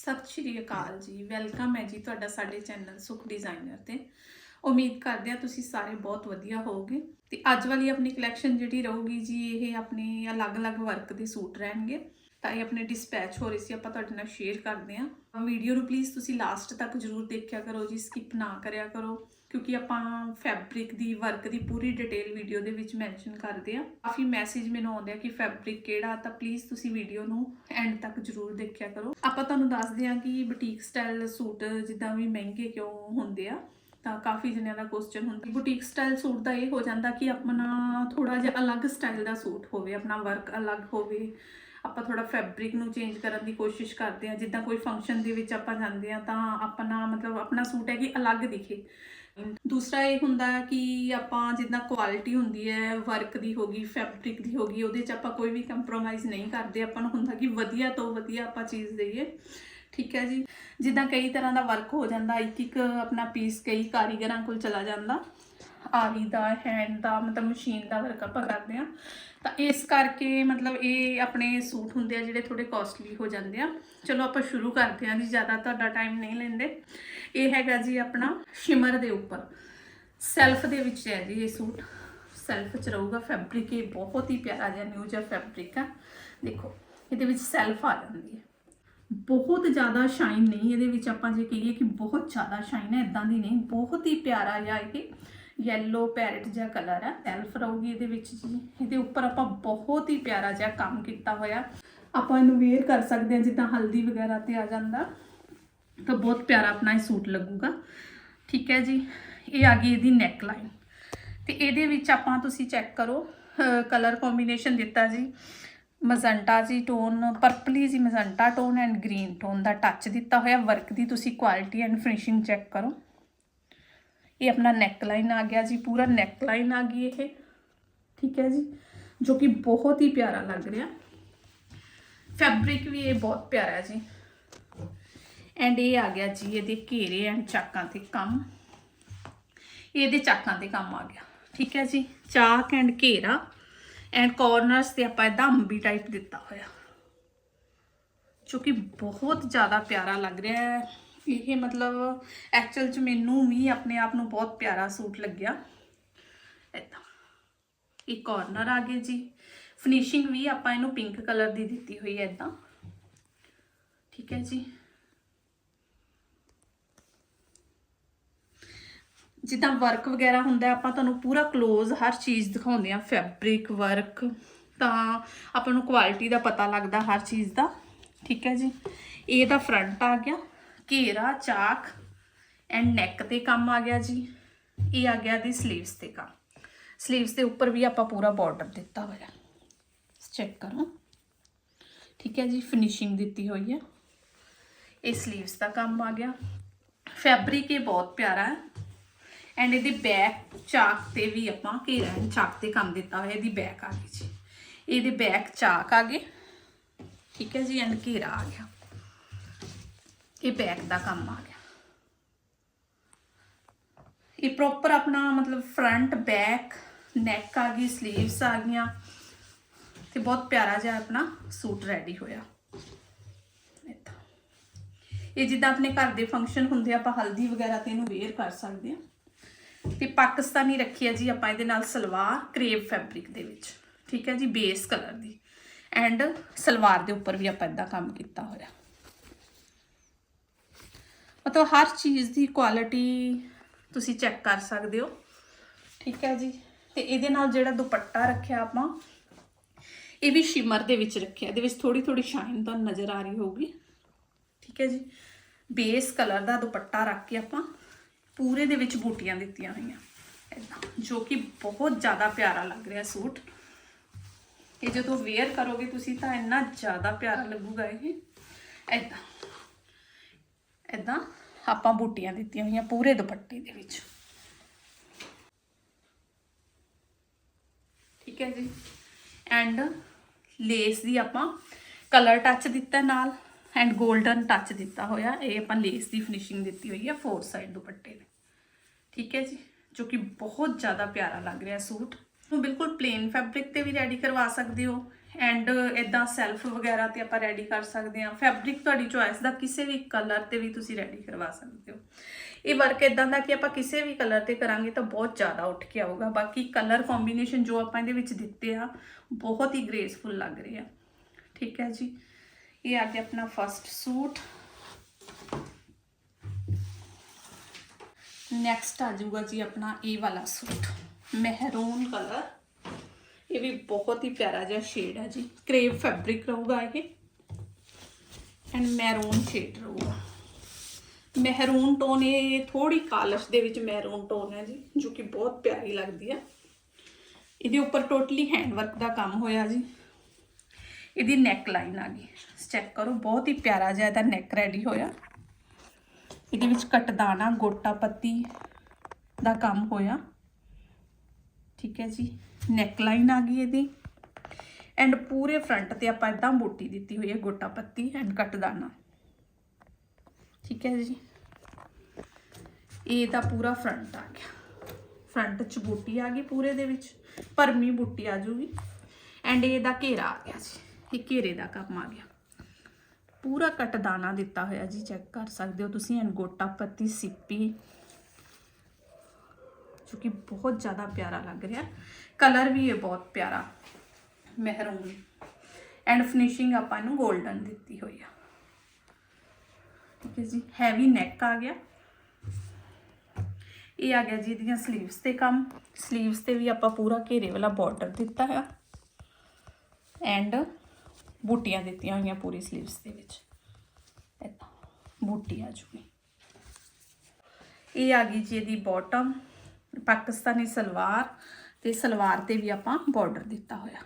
ਸਤਿ ਸ਼੍ਰੀ ਅਕਾਲ ਜੀ। ਵੈਲਕਮ ਹੈ ਜੀ ਤੁਹਾਡਾ ਸਾਡੇ ਚੈਨਲ ਸੁਖ ਡਿਜ਼ਾਈਨਰ ਤੇ। ਉਮੀਦ ਕਰਦੇ ਆ ਤੁਸੀਂ ਸਾਰੇ ਬਹੁਤ ਵਧੀਆ ਹੋਵੋਗੇ। ਤੇ ਅੱਜ ਵਾਲੀ ਆਪਣੀ ਕਲੈਕਸ਼ਨ ਜਿਹੜੀ ਰਹੂਗੀ ਜੀ, ਇਹ ਆਪਣੇ ਅਲੱਗ-ਅਲੱਗ ਵਰਕ ਦੇ ਸੂਟ ਰਹਿਣਗੇ। ਤਾਂ ਇਹ ਆਪਣੇ ਡਿਸਪੈਚ ਹੋ ਰਹੀ ਸੀ, ਆਪਾਂ ਤੁਹਾਡੇ ਨਾਲ ਸ਼ੇਅਰ ਕਰਦੇ ਆ ਵੀਡੀਓ ਨੂੰ ਪਲੀਜ਼ ਤੁਸੀਂ ਲਾਸਟ ਤੱਕ ਜਰੂਰ ਦੇਖਿਆ ਕਰੋ ਜੀ ਸਕਿਪ ਨਾ ਕਰਿਆ ਕਰੋ। ਕਿਉਂਕਿ ਆਪਾਂ ਫੈਬਰਿਕ ਦੀ ਵਰਕ ਦੀ ਪੂਰੀ ਡਿਟੇਲ ਵੀਡੀਓ ਦੇ ਵਿੱਚ ਮੈਂਸ਼ਨ ਕਰਦੇ ਆ ਕਾਫੀ ਮੈਸੇਜ ਮੈਨੂੰ ਆਉਂਦੇ ਆ ਕਿ ਫੈਬਰਿਕ ਕਿਹੜਾ, ਤਾਂ ਪਲੀਜ਼ ਤੁਸੀਂ ਵੀਡੀਓ ਨੂੰ ਐਂਡ ਤੱਕ ਜਰੂਰ ਦੇਖਿਆ ਕਰੋ। ਆਪਾਂ ਤੁਹਾਨੂੰ ਦੱਸਦੇ ਆ ਕਿ ਬੁਟੀਕ ਸਟਾਈਲ ਸੂਟ ਜਿੱਦਾਂ ਵੀ ਮਹਿੰਗੇ ਕਿਉਂ ਹੁੰਦੇ ਆ, ਤਾਂ ਕਾਫੀ ਜਣਿਆਂ ਦਾ ਕੁਐਸਚਨ ਹੁੰਦਾ। ਬੁਟੀਕ ਸਟਾਈਲ ਸੂਟ ਦਾ ਇਹ ਹੋ ਜਾਂਦਾ ਕਿ ਆਪਣਾ ਥੋੜਾ ਜਿਹਾ ਅਲੱਗ ਸਟਾਈਲ ਦਾ ਸੂਟ ਹੋਵੇ, ਆਪਣਾ ਵਰਕ ਅਲੱਗ ਹੋਵੇ। ਆਪਾਂ ਥੋੜਾ ਫੈਬਰਿਕ ਨੂੰ ਚੇਂਜ ਕਰਨ ਦੀ ਕੋਸ਼ਿਸ਼ ਕਰਦੇ ਆ ਜਿੱਦਾਂ ਕੋਈ ਫੰਕਸ਼ਨ ਦੇ ਵਿੱਚ ਆਪਾਂ ਜਾਂਦੇ ਆ ਤਾਂ ਆਪਣਾ ਮਤਲਬ ਆਪਣਾ ਸੂਟ ਹੈ ਕਿ ਅਲੱਗ ਦਿਖੇ। ਦੂਸਰਾ ਇਹ ਹੁੰਦਾ ਕਿ ਆਪਾਂ ਜਿੱਦਾਂ ਕੁਆਲਿਟੀ ਹੁੰਦੀ ਹੈ ਵਰਕ ਦੀ ਹੋਗੀ ਫੈਬਰਿਕ ਦੀ ਹੋਗੀ ਉਹਦੇ 'ਚ ਆਪਾਂ ਕੋਈ ਵੀ ਕੰਪਰੋਮਾਈਜ਼ ਨਹੀਂ ਕਰਦੇ। ਆਪਾਂ ਨੂੰ ਹੁੰਦਾ ਕਿ ਵਧੀਆ ਤੋਂ ਵਧੀਆ ਆਪਾਂ ਚੀਜ਼ ਦਈਏ। ਠੀਕ ਹੈ ਜੀ? ਜਿੱਦਾਂ ਕਈ ਤਰ੍ਹਾਂ ਦਾ ਵਰਕ ਹੋ ਜਾਂਦਾ ਇੱਕ ਇੱਕ ਆਪਣਾ ਪੀਸ ਕਈ ਕਾਰੀਗਰਾਂ ਕੋਲ ਚਲਾ ਜਾਂਦਾ। ਆਰੀ ਦਾ ਹੈਂਡ ਦਾ ਮਤਲਬ ਮਸ਼ੀਨ ਦਾ ਵਰਕ ਆਪਾਂ ਕਰਦੇ ਆ ਤਾਂ ਇਸ ਕਰਕੇ ਮਤਲਬ ਇਹ ਆਪਣੇ ਸੂਟ ਹੁੰਦੇ ਆ ਜਿਹੜੇ ਥੋੜੇ ਕਾਸਟਲੀ ਹੋ ਜਾਂਦੇ ਆ। ਚਲੋ ਆਪਾਂ ਸ਼ੁਰੂ ਕਰਦੇ ਆ ਜੀ, ਜ਼ਿਆਦਾ ਤੁਹਾਡਾ ਟਾਈਮ ਨਹੀਂ ਲੈਂਦੇ। ਇਹ ਹੈਗਾ ਜੀ ਆਪਣਾ ਸ਼ਿਮਰ ਦੇ ਉੱਪਰ। ਸੈਲਫ ਦੇ ਵਿੱਚ ਹੈ ਜੀ ਇਹ ਸੂਟ। ਸੈਲਫ ਚ ਰਹੂਗਾ ਫੈਬਰਿਕ ਇਹ ਬਹੁਤ ਹੀ ਪਿਆਰਾ ਜਿਹਾ ਨਿਊ ਜਿਹਾ ਫੈਬਰਿਕ ਆ। ਦੇਖੋ, ਇਹਦੇ ਵਿੱਚ ਸੈਲਫ ਆ ਜਾਂਦੀ ਹੈ। ਬਹੁਤ ਜ਼ਿਆਦਾ ਸ਼ਾਈਨ ਨਹੀਂ ਇਹਦੇ ਵਿੱਚ ਆਪਾਂ ਜੇ ਕਹੀਏ ਕਿ ਬਹੁਤ ਜ਼ਿਆਦਾ ਸ਼ਾਈਨ ਹੈ ਇਦਾਂ ਦੀ ਨਹੀਂ। ਬਹੁਤ ਹੀ ਪਿਆਰਾ ਜਿਹਾ ਇਹ ਯੈਲੋ ਪੈਰਟ ਜਿਹਾ ਕਲਰ ਹੈ ਸੈਲਫ ਰਹੂਗੀ ਇਹਦੇ ਵਿੱਚ ਜੀ। ਇਹਦੇ ਉੱਪਰ ਆਪਾਂ ਬਹੁਤ ਹੀ ਪਿਆਰਾ ਜਿਹਾ ਕੰਮ ਕੀਤਾ ਹੋਇਆ। ਆਪਾਂ ਇਹਨੂੰ ਵੇਅਰ ਕਰ ਸਕਦੇ ਹਾਂ, ਜਿੱਦਾਂ ਹਲਦੀ ਵਗੈਰਾ ਤੇ ਆ ਜਾਂਦਾ। ਤਾਂ ਬਹੁਤ ਪਿਆਰਾ ਆਪਣਾ ਇਹ ਸੂਟ ਲੱਗੂਗਾ। ਠੀਕ ਹੈ ਜੀ। ਇਹ ਆ ਗਈ ਇਹਦੀ ਨੈਕ ਲਾਈਨ ਤੇ ਇਹਦੇ ਵਿੱਚ ਆਪਾਂ ਤੁਸੀਂ ਚੈੱਕ ਕਰੋ ਕਲਰ ਕੰਬੀਨੇਸ਼ਨ ਦਿੱਤਾ ਜੀ। ਮਜ਼ੰਟਾ ਜੀ ਟੋਨ ਪਰਪਲੀ ਜੀ magenta tone and green tone the touch ਦਿੱਤਾ ਹੋਇਆ। ਵਰਕ ਦੀ ਤੁਸੀਂ ਕੁਆਲਿਟੀ ਐਂਡ ਫਿਨਿਸ਼ਿੰਗ ਚੈੱਕ ਕਰੋ। ਇਹ ਆਪਣਾ ਨੈਕ ਲਾਈਨ ਆ ਗਿਆ ਜੀ, ਪੂਰਾ ਨੈਕ ਲਾਈਨ ਆ ਗਈ ਇਹ। ਠੀਕ ਹੈ ਜੀ, ਜੋ ਕਿ ਬਹੁਤ ਹੀ ਪਿਆਰਾ ਲੱਗ ਰਿਹਾ। ਫੈਬਰਿਕ ਵੀ ਇਹ ਬਹੁਤ ਪਿਆਰਾ ਹੈ ਜੀ। ਐਂਡ ਇਹ ਆ ਗਿਆ ਜੀ, ਇਹਦੇ ਘੇਰੇ ਐਂਡ ਚਾਕਾਂ ਤੇ ਕੰਮ। ਇਹਦੇ ਚਾਕਾਂ ਤੇ ਕੰਮ ਆ ਗਿਆ। ਠੀਕ ਹੈ ਜੀ, ਚਾਕ ਐਂਡ ਘੇਰਾ ਐਂਡ ਕਾਰਨਰਸ ਤੇ ਆਪਾਂ ਇਹਦਾ ਅੰਬੀ ਟਾਈਪ ਦਿੱਤਾ ਹੋਇਆ। ਜੋ ਕਿ ਬਹੁਤ ਜ਼ਿਆਦਾ ਪਿਆਰਾ ਲੱਗ ਰਿਹਾ ਹੈ। ਇਹ ਮਤਲਬ ਐਕਚੁਅਲ ਚ ਮੈਨੂੰ ਵੀ ਆਪਣੇ ਆਪ ਨੂੰ ਬਹੁਤ ਪਿਆਰਾ ਸੂਟ ਲੱਗਿਆ। ਇਦਾਂ। ਇਹ ਕਾਰਨਰ ਆ ਗਏ ਜੀ। ਫਿਨਿਸ਼ਿੰਗ ਵੀ ਆਪਾਂ ਇਹਨੂੰ ਪਿੰਕ ਕਲਰ ਦੀ ਦਿੱਤੀ ਹੋਈ ਹੈ ਇਦਾਂ। ਠੀਕ ਹੈ ਜੀ। ਜਿੱਦਾਂ ਵਰਕ ਵਗੈਰਾ ਹੁੰਦਾ ਆਪਾਂ ਤੁਹਾਨੂੰ ਪੂਰਾ ক্লোਜ਼ ਹਰ ਚੀਜ਼ ਦਿਖਾਉਂਦੇ ਆ ਫੈਬਰਿਕ ਵਰਕ ਤਾਂ ਆਪਾਂ ਨੂੰ ਕੁਆਲਿਟੀ ਦਾ ਪਤਾ ਲੱਗਦਾ ਹਰ ਚੀਜ਼ ਦਾ। ਠੀਕ ਹੈ ਜੀ। ਇਹ ਦਾ ਫਰੰਟ ਆ ਗਿਆ। ਘੇਰਾ, ਚਾਕ ਐਂਡ ਨੈਕ ਤੇ ਕੰਮ ਆ ਗਿਆ ਜੀ। ਇਹ ਆ ਗਿਆ ਦੀ ਸਲੀਵਸ ਤੇ ਕੰਮ। ਸਲੀਵਸ ਦੇ ਉੱਪਰ ਵੀ ਆਪਾਂ ਪੂਰਾ ਬਾਰਡਰ ਦਿੱਤਾ ਹੋਇਆ। ਚੈੱਕ ਕਰੋ। ਠੀਕ ਹੈ ਜੀ ਫਿਨਿਸ਼ਿੰਗ ਦਿੱਤੀ ਹੋਈ ਹੈ। ਇਹ ਸਲੀਵਸ ਦਾ ਕੰਮ ਆ ਗਿਆ। ਫੈਬਰਿਕ ਇਹ ਬਹੁਤ ਪਿਆਰਾ ਹੈ। ਐਂਡ ਇਹਦੀ ਬੈਕ ਚਾਕ ਤੇ ਵੀ ਆਪਾਂ ਘੇਰਾ ਚਾਕ ਤੇ ਕੰਮ ਦਿੱਤਾ ਹੋਇਆ, ਇਹਦੀ ਬੈਕ ਆ ਗਈ ਜੀ। ਇਹਦੇ ਬੈਕ ਚਾਕ ਆ ਗਏ। ਠੀਕ ਹੈ ਜੀ ਐਂਡ ਘੇਰਾ ਆ ਗਿਆ। ਇਹ ਬੈਕ ਦਾ ਕੰਮ ਆ ਗਿਆ। ਇਹ ਪ੍ਰੋਪਰ ਆਪਣਾ ਮਤਲਬ ਫਰੰਟ ਬੈਕ ਨੈਕ ਆ ਗਈ 슬ੀਵਸ ਆ ਗਈਆਂ ਤੇ ਬਹੁਤ ਪਿਆਰਾ ਜਿਹਾ ਆਪਣਾ ਸੂਟ ਰੈਡੀ ਹੋਇਆ। ਏਦਾਂ। ਇਹ ਜਿੱਦਾਂ ਆਪਣੇ ਘਰ ਦੇ ਫੰਕਸ਼ਨ ਹੁੰਦੇ ਆ, ਆਪਾਂ ਹਲਦੀ ਵਗੈਰਾ ਤੇ ਇਹਨੂੰ ਵੇਅਰ ਕਰ ਸਕਦੇ ਆ। ਤੇ ਪਾਕਿਸਤਾਨੀ ਰੱਖੀ ਹੈ ਜੀ ਆਪਾਂ ਇਹਦੇ ਨਾਲ ਸਲਵਾਰ ਕਰੇਪ ਫੈਬਰਿਕ ਦੇ ਵਿੱਚ। ਠੀਕ ਹੈ ਜੀ ਬੇਸ ਕਲਰ ਦੀ। ਐਂਡ ਸਲਵਾਰ ਦੇ ਉੱਪਰ ਵੀ ਆਪਾਂ ਇਦਾਂ ਕੰਮ ਕੀਤਾ ਹੋਇਆ। ਮਤਲਬ ਹਰ ਚੀਜ਼ ਦੀ ਕੁਆਲਿਟੀ ਤੁਸੀਂ ਚੈੱਕ ਕਰ ਸਕਦੇ ਹੋ। ਠੀਕ ਹੈ ਜੀ। ਤੇ ਇਹਦੇ ਨਾਲ ਜਿਹੜਾ ਦੁਪੱਟਾ ਰੱਖਿਆ ਆਪਾਂ, ਇਹ ਵੀ ਸ਼ਿਮਰ ਦੇ ਵਿੱਚ ਰੱਖਿਆ। ਇਹਦੇ ਵਿੱਚ ਥੋੜੀ ਥੋੜੀ ਸ਼ਾਈਨ ਤੁਹਾਨੂੰ ਨਜ਼ਰ ਆ ਰਹੀ ਹੋਊਗੀ। ਠੀਕ ਹੈ ਜੀ। ਬੇਸ ਕਲਰ ਦਾ ਦੁਪੱਟਾ ਰੱਖ ਕੇ ਆਪਾਂ ਪੂਰੇ ਦੇ ਵਿੱਚ ਬੂਟੀਆਂ ਦਿੱਤੀਆਂ ਹੋਈਆਂ। ਇਦਾਂ ਜੋ ਕਿ ਬਹੁਤ ਜ਼ਿਆਦਾ ਪਿਆਰਾ ਲੱਗ ਰਿਹਾ ਸੂਟ। ਇਹ ਜਦੋਂ ਵੇਅਰ ਕਰੋਗੇ ਤੁਸੀਂ ਤਾਂ ਇੰਨਾ ਜ਼ਿਆਦਾ ਪਿਆਰਾ ਲੱਗੂਗਾ ਇਹ। ਇਦਾਂ ਇਦਾਂ ਆਪਾਂ ਬੂਟੀਆਂ ਦਿੱਤੀਆਂ ਹੋਈਆਂ ਪੂਰੇ ਦੁਪੱਟੇ ਦੇ ਵਿੱਚ। ਠੀਕ ਹੈ ਜੀ। ਐਂਡ ਲੇਸ ਦੀ ਆਪਾਂ ਕਲਰ ਟੱਚ ਦਿੱਤਾ ਨਾਲ ਐਂਡ 골ਡਨ ਟੱਚ ਦਿੱਤਾ ਹੋਇਆ। ਇਹ ਆਪਾਂ ਲੇਸ ਦੀ ਫਿਨਿਸ਼ਿੰਗ ਦਿੱਤੀ ਹੋਈ ਹੈ ਫੋਰ ਸਾਈਡ ਦੁਪੱਟੇ ਦੇ। ਠੀਕ ਹੈ ਜੀ। ਜੋ ਕਿ ਬਹੁਤ ਜ਼ਿਆਦਾ ਪਿਆਰਾ ਲੱਗ ਰਿਹਾ ਸੂਟ। ਨੂੰ ਬਿਲਕੁਲ ਪਲੇਨ ਫੈਬਰਿਕ ਤੇ ਵੀ ਰੈਡੀ ਕਰਵਾ ਸਕਦੇ ਹੋ। ਐਂਡ ਇਦਾਂ ਸੈਲਫ ਵਗੈਰਾ ਤੇ ਆਪਾਂ ਰੈਡੀ ਕਰ ਸਕਦੇ ਹਾਂ। ਫੈਬਰਿਕ ਤੁਹਾਡੀ ਚੋਇਸ ਦਾ ਕਿਸੇ ਵੀ ਕਲਰ ਤੇ ਵੀ ਤੁਸੀਂ ਰੈਡੀ ਕਰਵਾ ਸਕਦੇ ਹੋ। ਇਹ ਵਰਕ ਇਦਾਂ ਦਾ ਕਿ ਆਪਾਂ ਕਿਸੇ ਵੀ ਕਲਰ ਤੇ ਕਰਾਂਗੇ ਤਾਂ ਬਹੁਤ ਜ਼ਿਆਦਾ ਉੱਠ ਕੇ ਆਊਗਾ। ਬਾਕੀ ਕਲਰ ਕੰਬੀਨੇਸ਼ਨ ਜੋ ਆਪਾਂ ਇਹਦੇ ਵਿੱਚ ਦਿੱਤੇ ਆ, ਬਹੁਤ ਹੀ ਗ੍ਰੇਸਫੁਲ ਲੱਗ ਰਹੇ ਆ। ਠੀਕ ਹੈ ਜੀ। ਇਹ ਆ ਗਿਆ ਆਪਣਾ ਫਰਸਟ ਸੂਟ ਨੈਕਸਟ ਆ ਜਾਊਗਾ ਜੀ ਆਪਣਾ ਇਹ ਵਾਲਾ ਸੂਟ ਮਹਿਰੂਨ ਕਲਰ ਇਹ ਵੀ ਬਹੁਤ ਹੀ ਪਿਆਰਾ ਜਿਹਾ ਸ਼ੇਡ ਹੈ ਜੀ। ਕ੍ਰੇਪ ਫੈਬਰਿਕ ਰਹੂਗਾ ਇਹ। ਐਂਡ ਮੈਰੂਨ ਸ਼ੇਡ ਰਹੂਗਾ। ਮਹਿਰੂਨ ਟੋਨ ਇਹ ਥੋੜੀ ਕਾਲਸ਼ ਦੇ ਵਿੱਚ ਮਹਿਰੂਨ ਟੋਨ ਹੈ ਜੀ, ਜੋ ਕਿ ਬਹੁਤ ਪਿਆਰੀ ਲੱਗਦੀ ਹੈ ਇਹਦੇ ਉੱਪਰ ਟੋਟਲੀ ਹੈਂਡ ਵਰਕ ਦਾ ਕੰਮ ਹੋਇਆ ਜੀ। ਇਹਦੀ ਨੈਕ ਲਾਈਨ ਆ ਗਈ। ਚੈੱਕ ਕਰੋ, ਬਹੁਤ ਹੀ ਪਿਆਰਾ ਜਿਹਾ ਇਹਦਾ ਨੈਕ ਰੈਡੀ ਹੋਇਆ। ਇਹਦੇ ਵਿੱਚ ਕਟਦਾਨਾ ਗੋਟਾ ਪੱਤੀ ਦਾ ਕੰਮ ਹੋਇਆ। ਠੀਕ ਹੈ ਜੀ। ਨੈਕ ਲਾਈਨ ਆ ਗਈ ਇਹਦੀ। ਐਂਡ ਪੂਰੇ ਫਰੰਟ ਤੇ ਆਪਾਂ ਇਦਾਂ ਬੂਟੀ ਦਿੱਤੀ ਹੋਈ ਹੈ, ਗੋਟਾ ਪੱਤੀ ਐਂਡ ਕਟਦਾਨਾ ਠੀਕ ਹੈ ਜੀ। ਇਹ ਦਾ ਪੂਰਾ ਫਰੰਟ ਆ ਗਿਆ। ਫਰੰਟ ਚ ਬੂਟੀ ਆ ਗਈ ਪੂਰੇ ਦੇ ਵਿੱਚ। ਭਰਮੀ ਬੂਟੀ ਆ ਜੂਗੀ। ਐਂਡ ਇਹਦਾ ਘੇਰਾ ਆ ਗਿਆ ਜੀ। ਇਹ ਘੇਰੇ ਦਾ ਕੰਮ ਆ ਗਿਆ। ਪੂਰਾ ਕਟਦਾਨਾ ਦਿੱਤਾ ਹੋਇਆ ਜੀ। ਚੈੱਕ ਕਰ ਸਕਦੇ ਹੋ ਤੁਸੀਂ। ਐਂਡ ਗੋਟਾ ਪੱਤੀ ਸਿੱਪੀ। ਜੋ ਕਿ ਬਹੁਤ ਜ਼ਿਆਦਾ ਪਿਆਰਾ ਲੱਗ ਰਿਹਾ। ਕਲਰ ਵੀ ਇਹ ਬਹੁਤ ਪਿਆਰਾ, ਮਹਿਰੂਨ। ਐਂਡ ਫਿਨਿਸ਼ਿੰਗ ਆਪਾਂ ਨੂੰ 골ਡਨ ਦਿੱਤੀ ਹੋਈ ਆ। ਠੀਕ ਹੈ ਜੀ ਹੈਵੀ ਨੈਕ ਆ ਗਿਆ। ਇਹ ਆ ਗਿਆ ਜੀ ਇਹਦੀਆਂ 슬ੀਵਸ ਤੇ ਕੰਮ। 슬ੀਵਸ ਤੇ ਵੀ ਆਪਾਂ ਪੂਰਾ ਘੇਰੇ ਵਾਲਾ ਬਾਰਡਰ ਦਿੱਤਾ ਹੈ ਐਂਡ ਬੂਟੀਆਂ ਦਿੱਤੀਆਂ ਹੋਈਆਂ ਪੂਰੀ 슬ੀਵਸ ਦੇ ਵਿੱਚ। ਇਦਾਂ ਬੂਟੀ ਆ ਜੂਗੀ ਇਹ ਆ ਗਈ ਜੀ ਇਹਦੀ ਬਾਟਮ ਪਾਕਿਸਤਾਨੀ ਸਲਵਾਰ ਤੇ ਸਲਵਾਰ ਤੇ ਵੀ ਆਪਾਂ ਬਾਰਡਰ ਦਿੱਤਾ ਹੋਇਆ,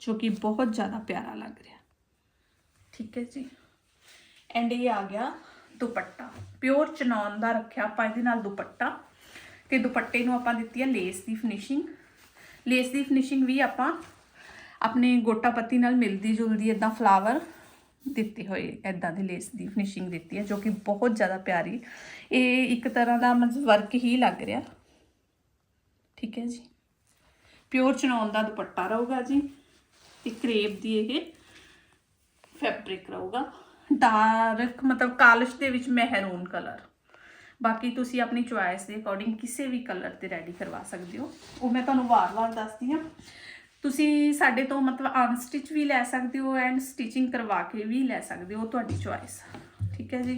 ਜੋ ਕਿ ਬਹੁਤ ਜ਼ਿਆਦਾ ਪਿਆਰਾ ਲੱਗ ਰਿਹਾ। ਠੀਕ ਹੈ ਜੀ। ਐਂਡ ਇਹ ਆ ਗਿਆ ਦੁਪੱਟਾ। ਪਿਓਰ ਚਨੌਨ ਦਾ ਰੱਖਿਆ ਆਪਾਂ ਇਹਦੇ ਨਾਲ ਦੁਪੱਟਾ ਤੇ ਦੁਪੱਟੇ ਨੂੰ ਆਪਾਂ ਦਿੱਤੀ ਹੈ ਲੇਸ ਦੀ ਫਿਨਿਸ਼ਿੰਗ ਲੇਸ ਦੀ ਫਿਨਿਸ਼ਿੰਗ ਵੀ ਆਪਾਂ ਆਪਣੇ ਗੋਟਾ ਪੱਤੀ ਨਾਲ ਮਿਲਦੀ ਜੁਲਦੀ ਇਦਾਂ ਫਲਾਵਰ ਦਿੱਤੇ ਹੋਏ ਇਦਾਂ ਦੇ ਲੇਸ ਦੀ ਫਿਨਿਸ਼ਿੰਗ ਦਿੱਤੀ ਹੈ, ਜੋ ਕਿ ਬਹੁਤ ਜ਼ਿਆਦਾ ਪਿਆਰੀ। ਇਹ ਇੱਕ ਤਰ੍ਹਾਂ ਦਾ ਮਤਲਬ ਵਰਕ ਹੀ ਲੱਗ ਰਿਹਾ। ਠੀਕ ਹੈ ਜੀ। ਪਿਓਰ ਚਨੌਨ ਦਾ ਦੁਪੱਟਾ ਰਹੂਗਾ ਜੀ। ਤੇ ਕਰੇਪ ਦੀ ਇਹ ਫੈਬਰਿਕ ਰਹੂਗਾ। ਡਾਰਕ ਮਤਲਬ ਕਾਲਸ਼ ਦੇ ਵਿੱਚ ਮਹਿਰੂਨ ਕਲਰ ਬਾਕੀ ਤੁਸੀਂ ਆਪਣੀ ਚੁਆਇਸ ਦੇ ਅਕੋਰਡਿੰਗ ਕਿਸੇ ਵੀ ਕਲਰ ਤੇ ਰੈਡੀ ਕਰਵਾ ਸਕਦੇ ਹੋ। ਉਹ ਮੈਂ ਤੁਹਾਨੂੰ ਵਾਰ-ਵਾਰ ਦੱਸਦੀ ਹਾਂ। ਤੁਸੀਂ ਸਾਡੇ ਤੋਂ ਮਤਲਬ ਅਨਸਟਿਚ ਵੀ ਲੈ ਸਕਦੇ ਹੋ ਐਂਡ ਸਟਿਚਿੰਗ ਕਰਵਾ ਕੇ ਵੀ ਲੈ ਸਕਦੇ ਹੋ ਤੁਹਾਡੀ ਚੁਆਇਸ ਠੀਕ ਹੈ ਜੀ।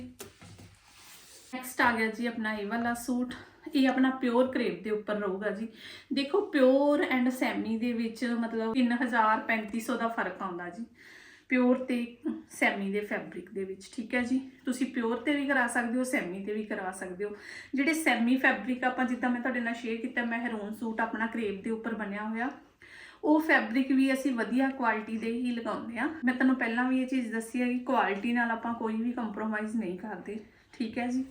ਨੈਕਸਟ ਆ ਗਿਆ ਜੀ ਆਪਣਾ ਇਹ ਵਾਲਾ ਸੂਟ। ਇਹ ਆਪਣਾ ਪਿਓਰ ਕਰੇਪ ਦੇ ਉੱਪਰ ਰਹੂਗਾ ਜੀ। ਦੇਖੋ, ਪਿਓਰ ਐਂਡ ਸੈਮੀ ਦੇ ਵਿੱਚ ਮਤਲਬ 3000 3500 ਦਾ ਫ਼ਰਕ ਆਉਂਦਾ ਜੀ। ਪਿਓਰ ਤੇ ਸੈਮੀ ਦੇ ਫੈਬਰਿਕ ਦੇ ਵਿੱਚ, ਠੀਕ ਹੈ ਜੀ? ਤੁਸੀਂ ਪਿਓਰ ਤੇ ਵੀ ਕਰਾ ਸਕਦੇ ਹੋ, ਸੈਮੀ ਤੇ ਵੀ ਕਰਾ ਸਕਦੇ ਹੋ। ਜਿਹੜੇ ਸੈਮੀ ਫੈਬਰਿਕ ਆਪਾਂ ਜਿੱਦਾਂ ਮੈਂ ਤੁਹਾਡੇ ਨਾਲ ਸ਼ੇਅਰ ਕੀਤਾ, ਮਹਿਰੂਨ ਸੂਟ ਆਪਣਾ ਕਰੇਪ ਦੇ ਉੱਪਰ ਬਣਿਆ ਹੋਇਆ। ਉਹ ਫੈਬਰਿਕ ਵੀ ਅਸੀਂ ਵਧੀਆ ਕੁਆਲਿਟੀ ਦੇ ਹੀ ਲਗਾਉਂਦੇ ਆ ਮੈਂ ਤੁਹਾਨੂੰ ਪਹਿਲਾਂ ਵੀ ਇਹ ਚੀਜ਼ ਦੱਸੀ ਹੈ ਕਿ ਕੁਆਲਿਟੀ ਨਾਲ ਆਪਾਂ ਕੋਈ ਵੀ ਕੰਪਰੋਮਾਈਜ਼ ਨਹੀਂ ਕਰਦੇ। ਠੀਕ ਹੈ ਜੀ।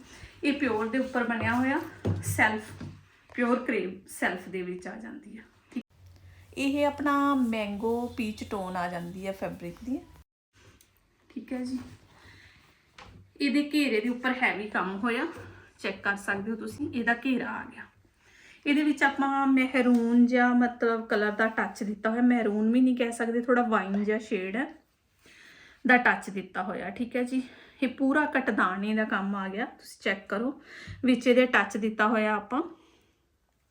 ਇਹ ਪਿਓਰ ਦੇ ਉੱਪਰ ਬਣਿਆ ਹੋਇਆ ਸੈਲਫ ਪਿਓਰ ਕਰੇਪ ਸੈਲਫ ਦੇ ਵਿੱਚ ਆ ਜਾਂਦੀ ਹੈ। ਠੀਕ ਇਹ ਆਪਣਾ ਮੈਂਗੋ ਪੀਚ ਟੋਨ ਆ ਜਾਂਦੀ ਹੈ ਫੈਬਰਿਕ ਦੀ। ਠੀਕ ਹੈ ਜੀ। ਇਹਦੇ ਘੇਰੇ ਦੇ ਉੱਪਰ ਹੈਵੀ ਕੰਮ ਹੋਇਆ। ਚੈੱਕ ਕਰ ਸਕਦੇ ਹੋ ਤੁਸੀਂ ਇਹਦਾ ਘੇਰਾ ਆ ਗਿਆ। ਇਹਦੇ ਵਿੱਚ ਆਪਾਂ ਮਹਿਰੂਨ ਜਾਂ ਮਤਲਬ ਕਲਰ ਦਾ ਟੱਚ ਦਿੱਤਾ ਹੋਇਆ। ਮਹਿਰੂਨ ਵੀ ਨਹੀਂ ਕਹਿ ਸਕਦੇ ਥੋੜਾ ਵਾਈਨ ਜਿਹਾ ਸ਼ੇਡ ਹੈ। ਦਾ ਟੱਚ ਦਿੱਤਾ ਹੋਇਆ, ਠੀਕ ਹੈ ਜੀ? ਇਹ ਪੂਰਾ ਕਟਦਾਨੇ ਦਾ ਕੰਮ ਆ ਗਿਆ, ਤੁਸੀਂ ਚੈੱਕ ਕਰੋ। ਵਿੱਚ ਇਹਦੇ ਟੱਚ ਦਿੱਤਾ ਹੋਇਆ ਆਪਾਂ।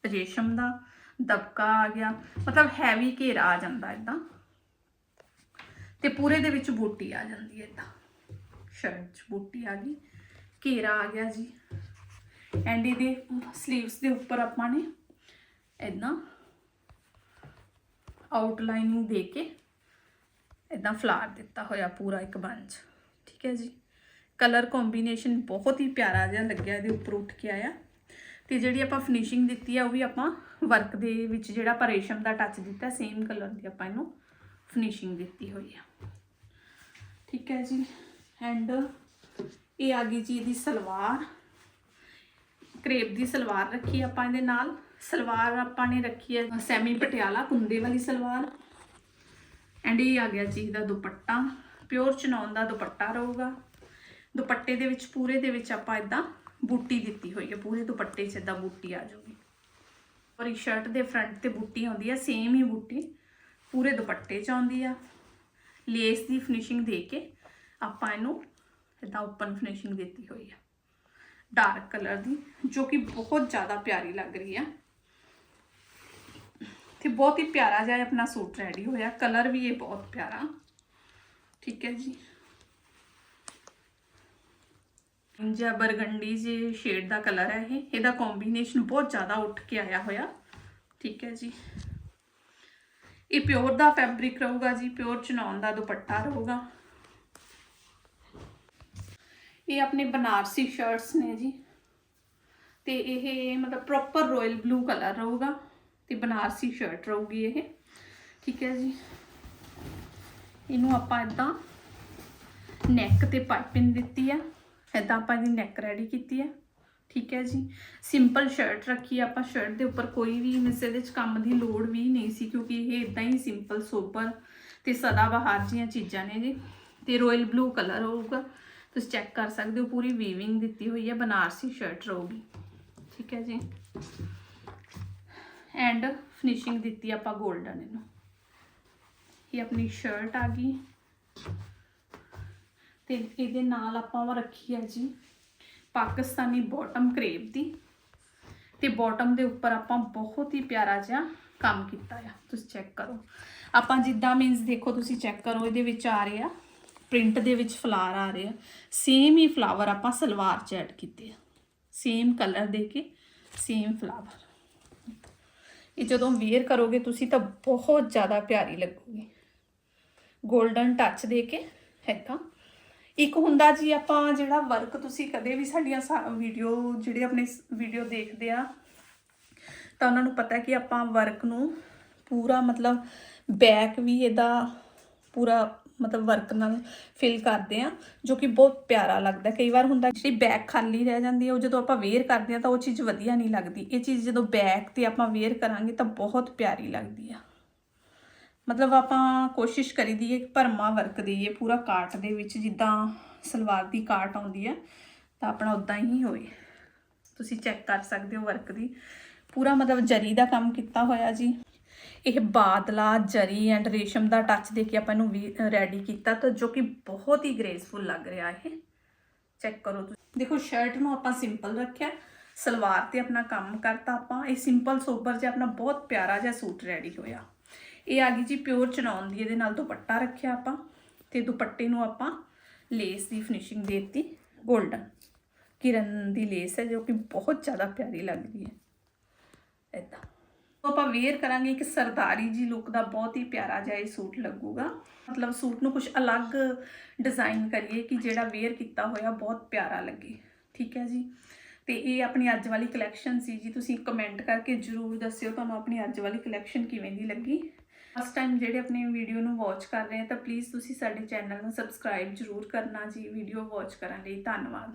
ਰੇਸ਼ਮ ਦਾ ਦਬਕਾ ਆ ਗਿਆ, ਮਤਲਬ ਹੈਵੀ ਘੇਰਾ ਆ ਜਾਂਦਾ ਇਦਾਂ। ਤੇ ਪੂਰੇ ਦੇ ਵਿੱਚ ਬੂਟੀ ਆ ਜਾਂਦੀ ਹੈ ਇਦਾਂ। ਸ਼ਰਟ 'ਚ ਬੂਟੀ ਆ ਗਈ, ਘੇਰਾ ਆ ਗਿਆ ਜੀ। ਐਂਡ ਇਹਦੇ 슬ੀਵਸ ਦੇ ਉੱਪਰ ਆਪਾਂ ਨੇ ਇਦਾਂ ਆਊਟਲਾਈਨਿੰਗ ਦੇ ਕੇ ਇਦਾਂ ਫਲਾਰ ਦਿੱਤਾ ਹੋਇਆ ਪੂਰਾ ਇੱਕ ਬੰਚ ਠੀਕ ਹੈ ਜੀ। ਕਲਰ ਕੰਬੀਨੇਸ਼ਨ ਬਹੁਤ ਹੀ ਪਿਆਰਾ ਜਿਹਾ ਲੱਗਿਆ, ਇਹਦੇ ਉੱਪਰ ਉੱਠ ਕੇ ਆਇਆ। ਤੇ ਜਿਹੜੀ ਆਪਾਂ ਫਿਨਿਸ਼ਿੰਗ ਦਿੱਤੀ ਆ, ਉਹ ਵੀ ਆਪਾਂ ਵਰਕ ਦੇ ਵਿੱਚ ਜਿਹੜਾ ਆਪਾਂ ਰੇਸ਼ਮ ਦਾ ਟੱਚ ਦਿੱਤਾ ਸੇਮ ਕਲਰ ਦੀ ਆਪਾਂ ਇਹਨੂੰ ਫਿਨਿਸ਼ਿੰਗ ਦਿੱਤੀ ਹੋਈ ਆ। ਠੀਕ ਹੈ ਜੀ। ਐਂਡ ਇਹ ਆ ਗਈ ਜੀ ਇਹਦੀ ਸਲਵਾਰ। ਕਰੇਪ ਦੀ ਸਲਵਾਰ ਰੱਖੀ ਆਪਾਂ ਇਹਦੇ ਨਾਲ। ਸਲਵਾਰ ਆਪਾਂ ਨੇ ਰੱਖੀ ਹੈ, ਸੈਮੀ ਪਟਿਆਲਾ ਕੁੰਦੇ ਵਾਲੀ ਸਲਵਾਰ। ਐਂਡ ਇਹ ਆ ਗਿਆ ਜੀ ਇਹਦਾ ਦੁਪੱਟਾ। ਪਿਓਰ ਚਨੌਨ ਦਾ ਦੁਪੱਟਾ ਰਹੂਗਾ। ਦੁਪੱਟੇ ਦੇ ਵਿੱਚ, ਪੂਰੇ ਦੇ ਵਿੱਚ ਆਪਾਂ ਇਦਾਂ ਬੂਟੀ ਦਿੱਤੀ ਹੋਈ ਹੈ। ਪੂਰੇ ਦੁਪੱਟੇ 'ਚ ਇਦਾਂ ਬੂਟੀ ਆ ਜਾਊਗੀ। ਔਰ ਇਹ ਸ਼ਰਟ ਦੇ ਫਰੰਟ ਤੇ ਬੂਟੀ ਆਉਂਦੀ ਹੈ ਸੇਮ ਹੀ ਬੂਟੀ। ਪੂਰੇ ਦੁਪੱਟੇ 'ਚ ਆਉਂਦੀ ਆ। ਲੇਸ ਦੀ ਫਿਨਿਸ਼ਿੰਗ ਦੇ ਕੇ ਆਪਾਂ ਇਹਨੂੰ ਇਦਾਂ ਓਪਨ ਫਿਨਿਸ਼ਿੰਗ ਦਿੱਤੀ ਹੋਈ ਆ। ਡਾਰਕ ਕਲਰ ਦੀ, ਜੋ ਕਿ ਬਹੁਤ ਜ਼ਿਆਦਾ ਪਿਆਰੀ ਲੱਗ ਰਹੀ ਆ। ਤੇ ਬਹੁਤ ਹੀ ਪਿਆਰਾ ਜਿਹਾ ਆਪਣਾ ਸੂਟ ਰੈਡੀ ਹੋਇਆ। ਕਲਰ ਵੀ ਇਹ ਬਹੁਤ ਪਿਆਰਾ। ਠੀਕ ਹੈ ਜੀ। ਜਿਹਾ ਬਰਗੰਡੀ ਜੇ ਸ਼ੇਡ ਦਾ ਕਲਰ ਹੈ ਇਹ। ਇਹਦਾ ਕੰਬੀਨੇਸ਼ਨ ਬਹੁਤ ਜ਼ਿਆਦਾ ਉੱਠ ਕੇ ਆਇਆ ਹੋਇਆ। ਠੀਕ ਹੈ ਜੀ। ਇਹ ਪਿਓਰ ਦਾ ਫੈਬਰਿਕ ਰਹੂਗਾ ਜੀ। ਪਿਓਰ ਚਨੌਨ ਦਾ ਦੁਪੱਟਾ ਰਹੂਗਾ। ਇਹ ਆਪਣੇ ਬਨਾਰਸੀ ਸ਼ਰਟਸ ਨੇ ਜੀ। ਤੇ ਇਹ ਮਤਲਬ ਪ੍ਰੋਪਰ ਰਾਇਲ ਬਲੂ ਕਲਰ ਰਹੂਗਾ। ਤੇ ਬਨਾਰਸੀ ਸ਼ਰਟ ਰਹੂਗੀ ਇਹ। ਠੀਕ ਹੈ ਜੀ। ਇਹਨੂੰ ਆਪਾਂ ਇਦਾਂ ਨੈਕ ਤੇ ਪਾਈਪਿੰਗ ਦਿੱਤੀ ਆ। ਇਦਾਂ ਆਪਾਂ ਇਹਦੀ ਨੈਕ ਰੈਡੀ ਕੀਤੀ ਆ। ਠੀਕ ਹੈ ਜੀ। ਸਿੰਪਲ ਸ਼ਰਟ ਰੱਖੀ ਆਪਾਂ। ਸ਼ਰਟ ਦੇ ਉੱਪਰ ਕੋਈ ਵੀ ਮਿਸ ਇਹਦੇ ਵਿੱਚ ਕੰਮ ਦੀ ਲੋੜ ਵੀ ਨਹੀਂ ਸੀ ਕਿਉਂਕਿ ਇਹ ਇਦਾਂ ਹੀ ਸਿੰਪਲ ਸੋਬਰ ਤੇ ਸਦਾ ਬਹਾਰ ਜੀਆਂ ਚੀਜ਼ਾਂ ਨੇ ਜੀ। ਤੇ ਰਾਇਲ ਬਲੂ ਕਲਰ ਹੋਊਗਾ। ਤੁਸੀਂ ਚੈੱਕ ਕਰ ਸਕਦੇ ਹੋ। ਪੂਰੀ ਵੀਵਿੰਗ ਦਿੱਤੀ ਹੋਈ ਹੈ ਬਨਾਰਸੀ ਸ਼ਰਟ ਰਹੂਗੀ। ਠੀਕ ਹੈ ਜੀ। ਐਂਡ ਫਿਨਿਸ਼ਿੰਗ ਦਿੱਤੀ ਆਪਾਂ 골ਡਨ ਇਹਨੂੰ। ਇਹ ਆਪਣੀ ਸ਼ਰਟ ਆ ਗਈ। ਤੇ ਇਹਦੇ ਨਾਲ ਆਪਾਂ ਉਹ ਰੱਖੀ ਹੈ ਜੀ ਪਾਕਿਸਤਾਨੀ ਬਾਟਮ ਕਰੇਪ ਦੀ। ਤੇ ਬਾਟਮ ਦੇ ਉੱਪਰ ਆਪਾਂ ਬਹੁਤ ਹੀ ਪਿਆਰਾ ਜਿਹਾ ਕੰਮ ਕੀਤਾ ਆ। ਤੁਸੀਂ ਚੈੱਕ ਕਰੋ। ਆਪਾਂ ਜਿੱਦਾਂ ਮੀਨਸ ਦੇਖੋ ਤੁਸੀਂ ਚੈੱਕ ਕਰੋ, ਇਹਦੇ ਵਿੱਚ ਆ ਰਿਹਾ ਪ੍ਰਿੰਟ ਦੇ ਵਿੱਚ ਫਲਾਰ ਆ ਰਿਹਾ ਸੇਮ ਹੀ ਫਲਾਵਰ ਆਪਾਂ ਸਲਵਾਰ 'ਚ ਐਡ ਕੀਤੇ ਆ। ਸੇਮ ਕਲਰ ਦੇ ਕੇ ਸੇਮ ਫਲਾਵਰ ਇਹ ਜਦੋਂ ਵੇਅਰ ਕਰੋਗੇ ਤੁਸੀਂ ਤਾਂ ਬਹੁਤ ਜ਼ਿਆਦਾ ਪਿਆਰੀ ਲੱਗੂਗੀ। 골ਡਨ ਟੱਚ ਦੇ ਕੇ ਹੈਗਾ ਇੱਕ ਹੁੰਦਾ ਜੀ ਆਪਾਂ ਜਿਹੜਾ ਵਰਕ ਤੁਸੀਂ ਕਦੇ ਵੀ ਸਾਡੀਆਂ ਵੀਡੀਓ ਜਿਹੜੇ ਆਪਣੇ ਵੀਡੀਓ ਦੇਖਦੇ ਆ, ਤਾਂ ਉਹਨਾਂ ਨੂੰ ਪਤਾ ਕਿ ਆਪਾਂ ਵਰਕ ਨੂੰ ਪੂਰਾ ਮਤਲਬ ਬੈਕ ਵੀ ਇਹਦਾ ਪੂਰਾ ਮਤਲਬ ਵਰਕ ਨਾਲ ਫਿਲ ਕਰਦੇ ਆ ਜੋ ਕਿ ਬਹੁਤ ਪਿਆਰਾ ਲੱਗਦਾ। ਕਈ ਵਾਰ ਹੁੰਦਾ ਜਿਹੜੀ ਬੈਕ ਖਾਲੀ ਰਹਿ ਜਾਂਦੀ ਹੈ, ਉਹ ਜਦੋਂ ਆਪਾਂ ਵੇਅਰ ਕਰਦੇ ਆ ਤਾਂ ਉਹ ਚੀਜ਼ ਵਧੀਆ ਨਹੀਂ ਲੱਗਦੀ। ਇਹ ਚੀਜ਼ ਜਦੋਂ ਬੈਕ ਤੇ ਆਪਾਂ ਵੇਅਰ ਕਰਾਂਗੇ ਤਾਂ ਬਹੁਤ ਪਿਆਰੀ ਲੱਗਦੀ ਆ। ਮਤਲਬ ਆਪਾਂ ਕੋਸ਼ਿਸ਼ ਕਰੀ ਦੀਏ ਕਿ ਭਰਮਾ ਵਰਕ ਦੇਈਏ ਪੂਰਾ ਕਾਟ ਦੇ ਵਿੱਚ ਜਿੱਦਾਂ ਸਲਵਾਰ ਦੀ ਕਾਟ ਆਉਂਦੀ ਹੈ, ਤਾਂ ਆਪਣਾ ਉਦਾਂ ਹੀ ਹੋਏ। ਤੁਸੀਂ ਚੈੱਕ ਕਰ ਸਕਦੇ ਹੋ ਵਰਕ ਦੀ। ਪੂਰਾ ਮਤਲਬ ਜਰੀ ਦਾ ਕੰਮ ਕੀਤਾ ਹੋਇਆ ਜੀ। ਇਹ ਬਾਦਲਾ, ਜਰੀ ਐਂਡ ਰੇਸ਼ਮ ਦਾ ਟੱਚ ਦੇ ਕੇ ਆਪਾਂ ਇਹਨੂੰ ਵੀ ਰੈਡੀ ਕੀਤਾ ਤਾਂ ਜੋ ਕਿ ਬਹੁਤ ਹੀ ਗ੍ਰੇਸਫੁਲ ਲੱਗ ਰਿਹਾ ਇਹ। ਚੈੱਕ ਕਰੋ ਤੁਸੀਂ। ਦੇਖੋ ਸ਼ਰਟ ਨੂੰ ਆਪਾਂ ਸਿੰਪਲ ਰੱਖਿਆ, ਸਲਵਾਰ ਤੇ ਆਪਣਾ ਕੰਮ ਕਰਤਾ ਆਪਾਂ। ਇਹ ਸਿੰਪਲ ਸੋਬਰ ਜਿਹਾ ਆਪਣਾ ਬਹੁਤ ਪਿਆਰਾ ਜਿਹਾ ਸੂਟ ਰੈਡੀ ਹੋਇਆ। ਇਹ ਆ ਗਈ ਜੀ ਪਿਓਰ ਚਨੌਨ ਦੀ, ਇਹਦੇ ਨਾਲ ਦੁਪੱਟਾ ਰੱਖਿਆ ਆਪਾਂ ਤੇ ਦੁਪੱਟੇ ਨੂੰ ਆਪਾਂ ਲੇਸ ਦੀ ਫਿਨਿਸ਼ਿੰਗ ਦੇਤੀ। 골ਡਨ ਕਿਰਨ ਦੀ ਲੇਸ ਹੈ, ਜੋ ਕਿ ਬਹੁਤ ਜ਼ਿਆਦਾ ਪਿਆਰੀ ਲੱਗਦੀ ਹੈ। ਇਦਾਂ ਆਪਾਂ ਵੇਅਰ ਕਰਾਂਗੇ ਇੱਕ ਸਰਦਾਰੀ ਜੀ ਲੁੱਕ ਦਾ ਬਹੁਤ ਹੀ ਪਿਆਰਾ ਜਿਹਾ ਇਹ ਸੂਟ ਲੱਗੂਗਾ। ਮਤਲਬ ਸੂਟ ਨੂੰ ਕੁਝ ਅਲੱਗ ਡਿਜ਼ਾਈਨ ਕਰੀਏ ਕਿ ਜਿਹੜਾ ਵੇਅਰ ਕੀਤਾ ਹੋਇਆ ਬਹੁਤ ਪਿਆਰਾ ਲੱਗੇ। ਠੀਕ ਹੈ ਜੀ? ਤੇ ਇਹ ਆਪਣੀ ਅੱਜ ਵਾਲੀ ਕਲੈਕਸ਼ਨ ਸੀ ਜੀ, ਤੁਸੀਂ ਕਮੈਂਟ ਕਰਕੇ ਜਰੂਰ ਦੱਸਿਓ ਤੁਹਾਨੂੰ ਆਪਣੀ ਅੱਜ ਵਾਲੀ ਕਲੈਕਸ਼ਨ ਕਿਵੇਂ ਦੀ ਲੱਗੀ। ਫਸਟ ਟਾਈਮ ਜਿਹੜੇ ਆਪਣੀ ਵੀਡੀਓ ਨੂੰ ਵਾਚ ਕਰ ਰਹੇ ਆ, ਤਾਂ ਪਲੀਜ਼ ਤੁਸੀਂ ਸਾਡੇ ਚੈਨਲ ਨੂੰ ਸਬਸਕ੍ਰਾਈਬ ਜਰੂਰ ਕਰਨਾ ਜੀ ਵੀਡੀਓ ਵਾਚ ਕਰਨ ਲਈ। ਧੰਨਵਾਦ।